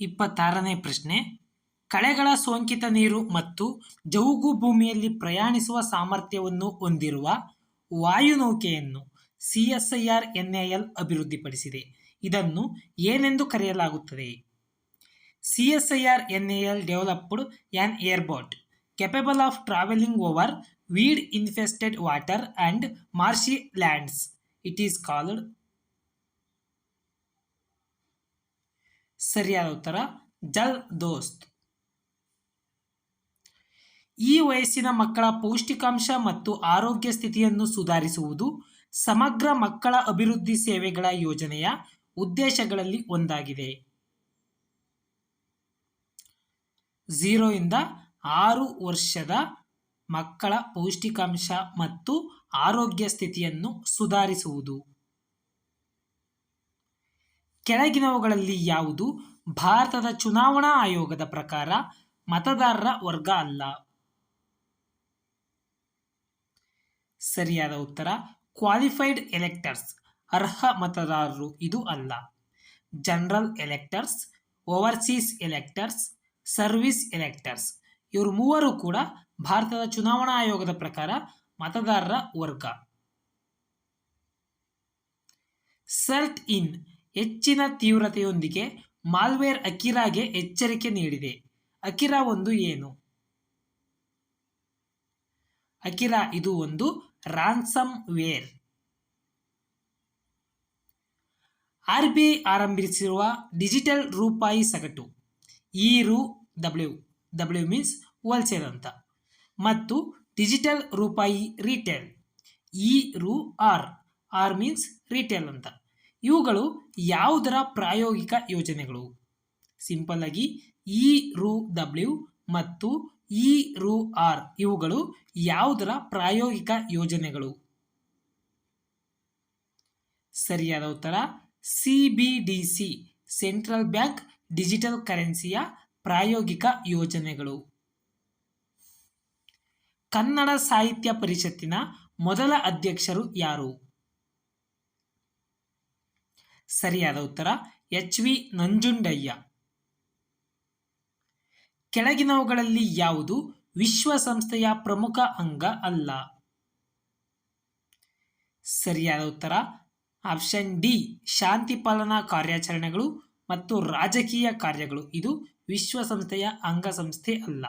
ಇಪ್ಪತ್ತಾರನೇ ಪ್ರಶ್ನೆ. ಕಳೆಗಳ ಸೋಂಕಿತ ನೀರು ಮತ್ತು ಜೌಗು ಭೂಮಿಯಲ್ಲಿ ಪ್ರಯಾಣಿಸುವ ಸಾಮರ್ಥ್ಯವನ್ನು ಹೊಂದಿರುವ ವಾಯುನೌಕೆಯನ್ನು C S I R N A L ಅಭಿವೃದ್ಧಿಪಡಿಸಿದೆ. ಇದನ್ನು ಏನೆಂದು ಕರೆಯಲಾಗುತ್ತದೆ? C S I R N A L developed an airboat capable of travelling over weed infested water and marshy lands, it is called ಸರಿಯಾದ ಉತ್ತರ, ಜಲ್ ದೋಸ್ತ್. ಈ ವಯಸ್ಸಿನ ಮಕ್ಕಳ ಪೌಷ್ಟಿಕಾಂಶ ಮತ್ತು ಆರೋಗ್ಯ ಸ್ಥಿತಿಯನ್ನು ಸುಧಾರಿಸುವುದು ಸಮಗ್ರ ಮಕ್ಕಳ ಅಭಿವೃದ್ಧಿ ಸೇವೆಗಳ ಯೋಜನೆಯ ಉದ್ದೇಶಗಳಲ್ಲಿ ಒಂದಾಗಿದೆ. ಝೀರೋ ಇಂದ ಆರು ವರ್ಷದ ಮಕ್ಕಳ ಪೌಷ್ಟಿಕಾಂಶ ಮತ್ತು ಆರೋಗ್ಯ ಸ್ಥಿತಿಯನ್ನು ಸುಧಾರಿಸುವುದು. ಕೆಳಗಿನವುಗಳಲ್ಲಿ ಯಾವುದು? ಭಾರತದ ಚುನಾವಣಾ ಆಯೋಗದ ಪ್ರಕಾರ ಮತದಾರರ ವರ್ಗ ಅಲ್ಲ. ಸರಿಯಾದ ಉತ್ತರ ಕ್ವಾಲಿಫೈಡ್ ಎಲೆಕ್ಟರ್ಸ್ ಅರ್ಹ ಮತದಾರರು ಇದು ಅಲ್ಲ. General electors overseas electors service electors ಇವರು ಮೂವರು ಕೂಡ ಭಾರತದ ಚುನಾವಣಾ ಆಯೋಗದ ಪ್ರಕಾರ ಮತದಾರರ ವರ್ಗ. ಸರ್ಟ್ ಇನ್ ಹೆಚ್ಚಿನ ತೀವ್ರತೆಯೊಂದಿಗೆ ಮಾಲ್ವೇರ್ ಅಕಿರಾಗೆ ಎಚ್ಚರಿಕೆ ನೀಡಿದೆ. ಅಕಿರಾ ಒಂದು ಏನು? ಅಕಿರಾ ಇದು ಒಂದು ರಾನ್ಸಮ್ ವೇರ್ ಆರ್ ಬಿ ಆರಂಭಿಸಿರುವ ಡಿಜಿಟಲ್ ರೂಪಾಯಿ ಸಗಟು. ಈ ರು ಡಬ್ಲ್ಯೂ ಡಬ್ಲ್ಯೂ ಮೀನ್ಸ್ ಹೋಲ್ಸೇಲ್ ಅಂತ. ಮತ್ತು ಡಿಜಿಟಲ್ ರೂಪಾಯಿ ರಿಟೇಲ್. ಇ ರು ಆರ್ ಆರ್ ಮೀನ್ಸ್ ರಿಟೇಲ್ ಅಂತ. ಇವುಗಳು ಯಾವುದರ ಪ್ರಾಯೋಗಿಕ ಯೋಜನೆಗಳು? ಸಿಂಪಲ್ ಆಗಿ ಇ ರು ಡಬ್ಲ್ಯೂ ಮತ್ತು ಇ ರು ಆರ್ ಇವುಗಳು ಯಾವುದರ ಪ್ರಾಯೋಗಿಕ ಯೋಜನೆಗಳು? ಸರಿಯಾದ ಉತ್ತರ C B D C central bank digital ಕರೆನ್ಸಿಯ ಪ್ರಾಯೋಗಿಕ ಯೋಜನೆಗಳು. ಕನ್ನಡ ಸಾಹಿತ್ಯ ಪರಿಷತ್ತಿನ ಮೊದಲ ಅಧ್ಯಕ್ಷರು ಯಾರು? ಸರಿಯಾದ ಉತ್ತರ, ಎಚ್ ವಿ ನಂಜುಂಡಯ್ಯ. ಕೆಳಗಿನವುಗಳಲ್ಲಿ ಯಾವುದು ವಿಶ್ವಸಂಸ್ಥೆಯ ಪ್ರಮುಖ ಅಂಗ ಅಲ್ಲ? ಸರಿಯಾದ ಉತ್ತರ, ಆಪ್ಷನ್ ಡಿ, ಶಾಂತಿ ಪಾಲನಾ ಕಾರ್ಯಾಚರಣೆಗಳು ಮತ್ತು ರಾಜಕೀಯ ಕಾರ್ಯಗಳು. ಇದು ವಿಶ್ವಸಂಸ್ಥೆಯ ಅಂಗಸಂಸ್ಥೆ ಅಲ್ಲ.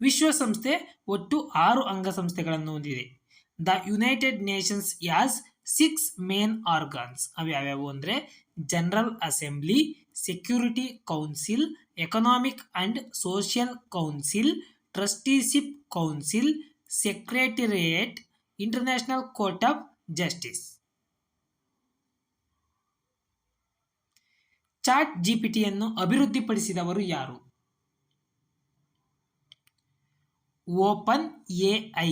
ವಿಶ್ವಸಂಸ್ಥೆ ಒಟ್ಟು ಆರು ಅಂಗಸಂಸ್ಥೆಗಳನ್ನು ಹೊಂದಿದೆ. The United Nations has six main organs ಅವು ಯಾವ್ಯಾವು ಅಂದರೆ general assembly security council economic and social council trusteeship council secretariat international court of justice chat ಜಿಪಿಟಿಯನ್ನು ಅಭಿವೃದ್ಧಿಪಡಿಸಿದವರು ಯಾರು? ಓಪನ್ ಎ ಐ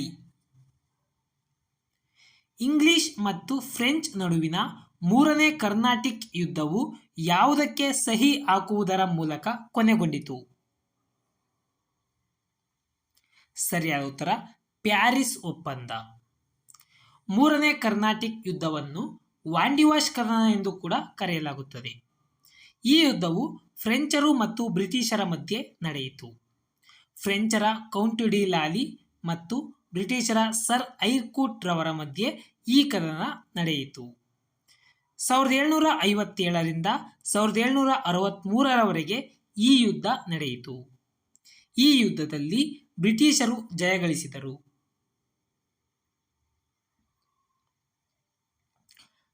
ಇಂಗ್ಲಿಷ್ ಮತ್ತು ಫ್ರೆಂಚ್ ನಡುವಿನ ಮೂರನೇ ಕರ್ನಾಟಿಕ್ ಯುದ್ಧವು ಯಾವುದಕ್ಕೆ ಸಹಿ ಹಾಕುವುದರ ಮೂಲಕ ಕೊನೆಗೊಂಡಿತು? ಸರಿಯಾದ ಉತ್ತರ, ಪ್ಯಾರಿಸ್ ಒಪ್ಪಂದ. ಮೂರನೇ ಕರ್ನಾಟಿಕ್ ಯುದ್ಧವನ್ನು ವಾಂಡಿವಾಶ್ ಕರ್ನ ಎಂದು ಕೂಡ ಕರೆಯಲಾಗುತ್ತದೆ. ಈ ಯುದ್ಧವು ಫ್ರೆಂಚರು ಮತ್ತು ಬ್ರಿಟಿಷರ ಮಧ್ಯೆ ನಡೆಯಿತು. ಫ್ರೆಂಚರ ಕೌಂಟಿಡಿ ಲಾಲಿ ಮತ್ತು ಬ್ರಿಟಿಷರ ಸರ್ ಐರ್ಕೂಟ್ ರವರ ಮಧ್ಯೆ ಈ ಕದನ ನಡೆಯಿತು. ಸಾವಿರದ ಏಳ್ನೂರ ಐವತ್ತೇಳರಿಂದ ಸಾವಿರದ ಏಳ್ನೂರ ಅರವತ್ತ್ಮೂರರವರೆಗೆ ಈ ಯುದ್ಧ ನಡೆಯಿತು. ಈ ಯುದ್ಧದಲ್ಲಿ ಬ್ರಿಟಿಷರು ಜಯಗಳಿಸಿದರು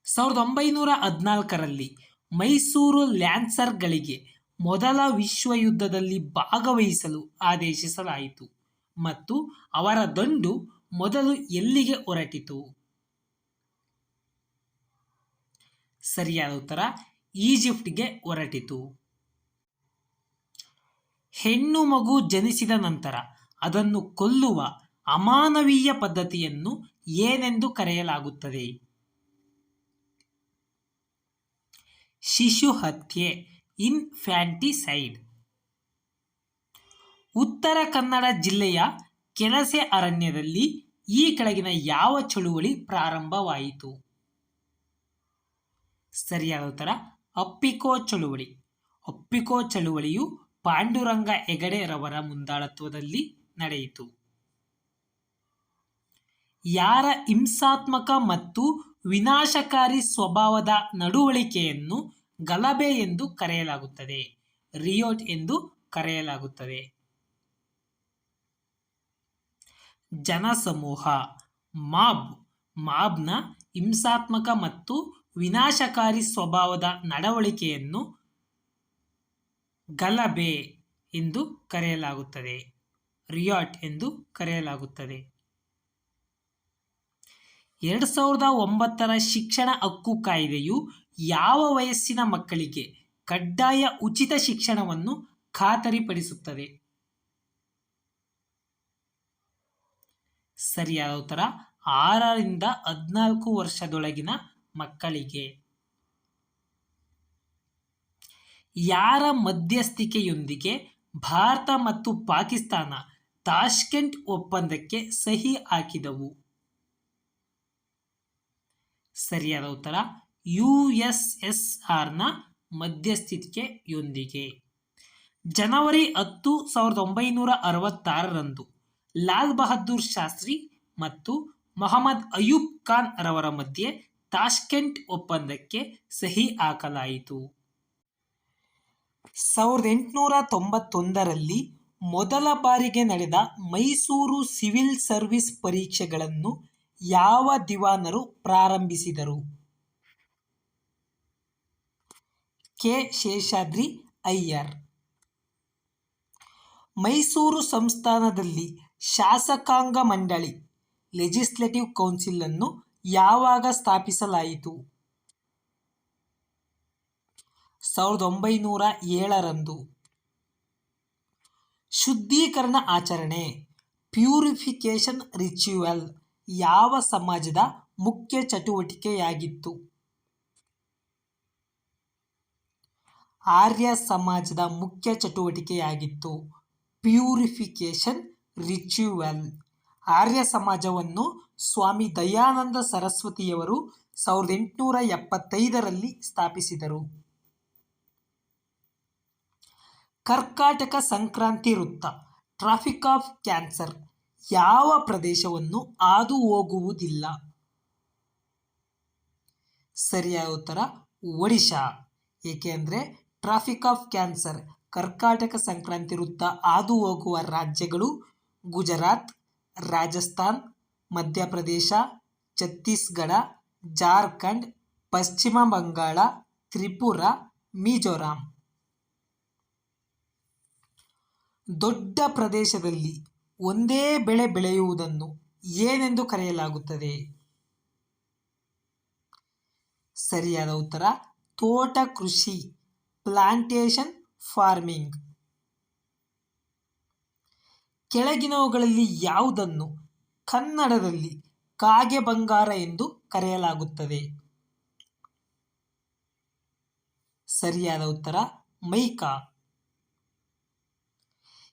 ಸಾವಿರದ ಒಂಬೈನೂರ ಹದಿನಾಲ್ಕರಲ್ಲಿ ಮೈಸೂರು ಲ್ಯಾನ್ಸರ್ಗಳಿಗೆ ಮೊದಲ ವಿಶ್ವ ಯುದ್ಧದಲ್ಲಿ ಭಾಗವಹಿಸಲು ಆದೇಶಿಸಲಾಯಿತು ಮತ್ತು ಅವರ ದಂಡು ಮೊದಲು ಎಲ್ಲಿಗೆ ಹೊರಟಿತು? ಸರಿಯಾದ ಉತ್ತರ ಈಜಿಪ್ಟ್ಗೆ ಹೊರಟಿತು. ಹೆಣ್ಣು ಮಗು ಜನಿಸಿದ ನಂತರ ಅದನ್ನು ಕೊಲ್ಲುವ ಅಮಾನವೀಯ ಪದ್ಧತಿಯನ್ನು ಏನೆಂದು ಕರೆಯಲಾಗುತ್ತದೆ? ಶಿಶು ಹತ್ಯೆ, ಇನ್ಫ್ಯಾಂಟಿಸೈಡ್. ಉತ್ತರ ಕನ್ನಡ ಜಿಲ್ಲೆಯ ಕೆಲಸೆ ಅರಣ್ಯದಲ್ಲಿ ಈ ಕೆಳಗಿನ ಯಾವ ಚಳುವಳಿ ಪ್ರಾರಂಭವಾಯಿತು? ಸರಿಯಾದ ಉತ್ತರ ಅಪ್ಪಿಕೋ ಚಳುವಳಿ. ಅಪ್ಪಿಕೋ ಚಳುವಳಿಯು ಪಾಂಡುರಂಗ ಹೆಗಡೆರವರ ಮುಂದಾಳತ್ವದಲ್ಲಿ ನಡೆಯಿತು. ಯಾರ ಹಿಂಸಾತ್ಮಕ ಮತ್ತು ವಿನಾಶಕಾರಿ ಸ್ವಭಾವದ ನಡವಳಿಕೆಯನ್ನು ಗಲಭೆ ಎಂದು ಕರೆಯಲಾಗುತ್ತದೆ, ರಿಯೋಟ್ ಎಂದು ಕರೆಯಲಾಗುತ್ತದೆ. ಜನಸಮೂಹ, ಮಾಬ್, ಮಾಬ್ನ ಹಿಂಸಾತ್ಮಕ ಮತ್ತು ವಿನಾಶಕಾರಿ ಸ್ವಭಾವದ ನಡವಳಿಕೆಯನ್ನು ಗಲಭೆ ಎಂದು ಕರೆಯಲಾಗುತ್ತದೆ, ರಿಯಾಟ್ ಎಂದು ಕರೆಯಲಾಗುತ್ತದೆ. ಎರಡು ಸಾವಿರದ ಒಂಬತ್ತರ ಶಿಕ್ಷಣ ಹಕ್ಕು ಕಾಯ್ದೆಯು ಯಾವ ವಯಸ್ಸಿನ ಮಕ್ಕಳಿಗೆ ಕಡ್ಡಾಯ ಉಚಿತ ಶಿಕ್ಷಣವನ್ನು ಖಾತರಿಪಡಿಸುತ್ತದೆ? ಸರಿಯಾದ ಉತ್ತರ, ಆರರಿಂದ ಹದಿನಾಲ್ಕು ವರ್ಷದೊಳಗಿನ ಮಕ್ಕಳಿಗೆ. ಯಾರ ಮಧ್ಯಸ್ಥಿಕೆಯೊಂದಿಗೆ ಭಾರತ ಮತ್ತು ಪಾಕಿಸ್ತಾನ ತಾಷ್ಕೆಂಟ್ ಒಪ್ಪಂದಕ್ಕೆ ಸಹಿ ಹಾಕಿದವು. ಸರಿಯಾದ ಉತ್ತರ, ಯು ಎಸ್ ಎಸ್ ಆರ್ನ ಮಧ್ಯಸ್ಥಿಕೆಯೊಂದಿಗೆ. ಜನವರಿ ಹತ್ತು, ಸಾವಿರದ ಒಂಬೈನೂರ ಅರವತ್ತಾರರಂದು ಲಾಲ್ ಬಹದ್ದೂರ್ ಶಾಸ್ತ್ರಿ ಮತ್ತು ಮೊಹಮ್ಮದ್ ಅಯೂಬ್ ಖಾನ್ ರವರ ಮಧ್ಯೆ ತಾಷ್ಕೆಂಟ್ ಒಪ್ಪಂದಕ್ಕೆ ಸಹಿ ಹಾಕಲಾಯಿತು. ಸಾವಿರದ ಎಂಟುನೂರ ತೊಂಬತ್ತೊಂದರಲ್ಲಿ ಮೊದಲ ಬಾರಿಗೆ ನಡೆದ ಮೈಸೂರು ಸಿವಿಲ್ ಸರ್ವಿಸ್ ಪರೀಕ್ಷೆಗಳನ್ನು ಯಾವ ದಿವಾನರು ಪ್ರಾರಂಭಿಸಿದರು? ಕೆ. ಶೇಷಾದ್ರಿ ಅಯ್ಯರ್. ಮೈಸೂರು ಸಂಸ್ಥಾನದಲ್ಲಿ ಶಾಸಕಾಂಗ ಮಂಡಳಿ, ಲೆಜಿಸ್ಲೇಟಿವ್ ಕೌನ್ಸಿಲ್ ಅನ್ನು ಯಾವಾಗ ಸ್ಥಾಪಿಸಲಾಯಿತು? ಸಾವಿರದ ಒಂಬೈನೂರ ಏಳರಂದು. ಶುದ್ಧೀಕರಣ ಆಚರಣೆ ಪ್ಯೂರಿಫಿಕೇಶನ್ ರಿಚುವಲ್ ಯಾವ ಸಮಾಜದ ಮುಖ್ಯ ಚಟುವಟಿಕೆಯಾಗಿತ್ತು? ಆರ್ಯ ಸಮಾಜದ ಮುಖ್ಯ ಚಟುವಟಿಕೆಯಾಗಿತ್ತು ಪ್ಯೂರಿಫಿಕೇಶನ್ ರಿಚುವಲ್. ಆರ್ಯ ಸಮಾಜವನ್ನು ಸ್ವಾಮಿ ದಯಾನಂದ ಸರಸ್ವತಿಯವರು ಸಾವಿರದ ಎಂಟುನೂರ ಎಪ್ಪತ್ತೈದರಲ್ಲಿ ಸ್ಥಾಪಿಸಿದರು. ಕರ್ಕಾಟಕ ಸಂಕ್ರಾಂತಿ ವೃತ್ತ, ಟ್ರಾಫಿಕ್ ಆಫ್ ಕ್ಯಾನ್ಸರ್, ಯಾವ ಪ್ರದೇಶವನ್ನು ಹಾದು ಹೋಗುವುದಿಲ್ಲ. ಸರಿಯಾದ ಉತ್ತರ, ಒಡಿಶಾ. ಏಕೆ ಅಂದರೆ ಟ್ರಾಫಿಕ್ ಆಫ್ ಕ್ಯಾನ್ಸರ್ ಕರ್ಕಾಟಕ ಸಂಕ್ರಾಂತಿ ವೃತ್ತ ಹಾದು ಹೋಗುವ ರಾಜ್ಯಗಳು ಗುಜರಾತ್ ರಾಜಸ್ಥಾನ್, ಮಧ್ಯಪ್ರದೇಶ, ಛತ್ತೀಸ್ಗಢ, ಜಾರ್ಖಂಡ್, ಪಶ್ಚಿಮ ಬಂಗಾಳ, ತ್ರಿಪುರ, ಮಿಜೋರಾಂ. ದೊಡ್ಡ ಪ್ರದೇಶದಲ್ಲಿ ಒಂದೇ ಬೆಳೆ ಬೆಳೆಯುವುದನ್ನು ಏನೆಂದು ಕರೆಯಲಾಗುತ್ತದೆ? ಸರಿಯಾದ ಉತ್ತರ, ತೋಟ ಕೃಷಿ, ಪ್ಲಾಂಟೇಶನ್ ಫಾರ್ಮಿಂಗ್. ಕೆಳಗಿನವುಗಳಲ್ಲಿ ಯಾವುದನ್ನು ಕನ್ನಡದಲ್ಲಿ ಕಾಗೆ ಬಂಗಾರ ಎಂದು ಕರೆಯಲಾಗುತ್ತದೆ? ಸರಿಯಾದ ಉತ್ತರ, ಮೈಕಾ.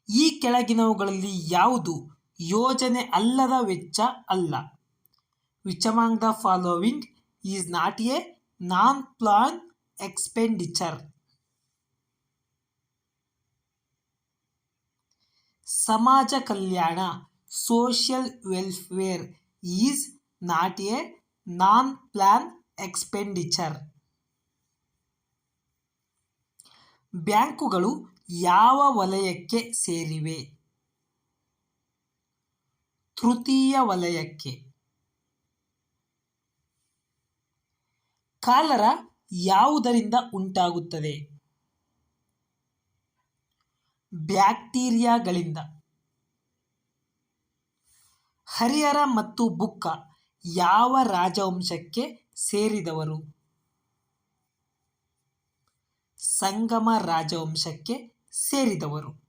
ಈ ಕೆಳಗಿನವುಗಳಲ್ಲಿ ಯಾವುದು ಯೋಜನೆ ಅಲ್ಲದ ವೆಚ್ಚ ಅಲ್ಲ? Which among the following is not a non plan expenditure. ಸಮಾಜ ಕಲ್ಯಾಣ social welfare is not a non plan expenditure ಬ್ಯಾಂಕುಗಳು ಯಾವ ವಲಯಕ್ಕೆ ಸೇರಿವೆ? ತೃತೀಯ ವಲಯಕ್ಕೆ. ಕಾಲರ ಯಾವುದರಿಂದ ಉಂಟಾಗುತ್ತದೆ? ಬ್ಯಾಕ್ಟೀರಿಯಾಗಳಿಂದ. ಹರಿಹರ ಮತ್ತು ಬುಕ್ಕ ಯಾವ ರಾಜವಂಶಕ್ಕೆ ಸೇರಿದವರು? ಸಂಗಮ ರಾಜವಂಶಕ್ಕೆ ಸೇರಿದವರು.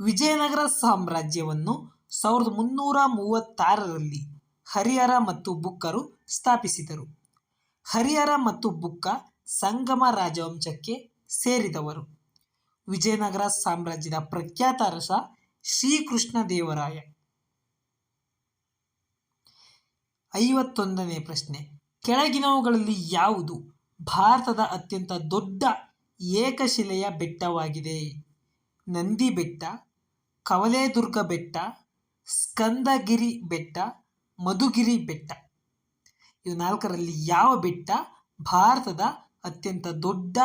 ವಿಜಯನಗರ ಸಾಮ್ರಾಜ್ಯವನ್ನು ಸಾವಿರದ ಮುನ್ನೂರ ಮೂವತ್ತಾರರಲ್ಲಿ ಹರಿಹರ ಮತ್ತು ಬುಕ್ಕರು ಸ್ಥಾಪಿಸಿದರು. ಹರಿಹರ ಮತ್ತು ಬುಕ್ಕ ಸಂಗಮ ರಾಜವಂಶಕ್ಕೆ ಸೇರಿದವರು. ವಿಜಯನಗರ ಸಾಮ್ರಾಜ್ಯದ ಪ್ರಖ್ಯಾತ ಅರಸ ಶ್ರೀಕೃಷ್ಣ ದೇವರಾಯ. ಐವತ್ತೊಂದನೇ ಪ್ರಶ್ನೆ. ಕೆಳಗಿನವುಗಳಲ್ಲಿ ಯಾವುದು ಭಾರತದ ಅತ್ಯಂತ ದೊಡ್ಡ ಏಕಶಿಲೆಯ ಬೆಟ್ಟವಾಗಿದೆ? ನಂದಿ ಬೆಟ್ಟ ಕವಲೇದುರ್ಗ ಬೆಟ್ಟ, ಸ್ಕಂದಗಿರಿ ಬೆಟ್ಟ, ಮಧುಗಿರಿ ಬೆಟ್ಟ. ಇವು ನಾಲ್ಕರಲ್ಲಿ ಯಾವ ಬೆಟ್ಟ ಭಾರತದ ಅತ್ಯಂತ ದೊಡ್ಡ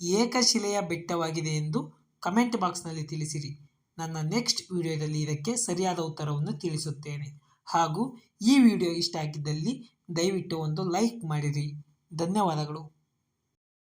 ಏಕಶಿಲೆಯ ಬೆಟ್ಟವಾಗಿದೆ ಎಂದು ಕಮೆಂಟ್ ಬಾಕ್ಸ್ನಲ್ಲಿ ತಿಳಿಸಿರಿ. ನನ್ನ ನೆಕ್ಸ್ಟ್ ವಿಡಿಯೋದಲ್ಲಿ ಇದಕ್ಕೆ ಸರಿಯಾದ ಉತ್ತರವನ್ನು ತಿಳಿಸುತ್ತೇನೆ. ಹಾಗೂ ಈ ವಿಡಿಯೋ ಇಷ್ಟ ಆಗಿದ್ದಲ್ಲಿ ದಯವಿಟ್ಟು ಒಂದು ಲೈಕ್ ಮಾಡಿರಿ. ಧನ್ಯವಾದಗಳು.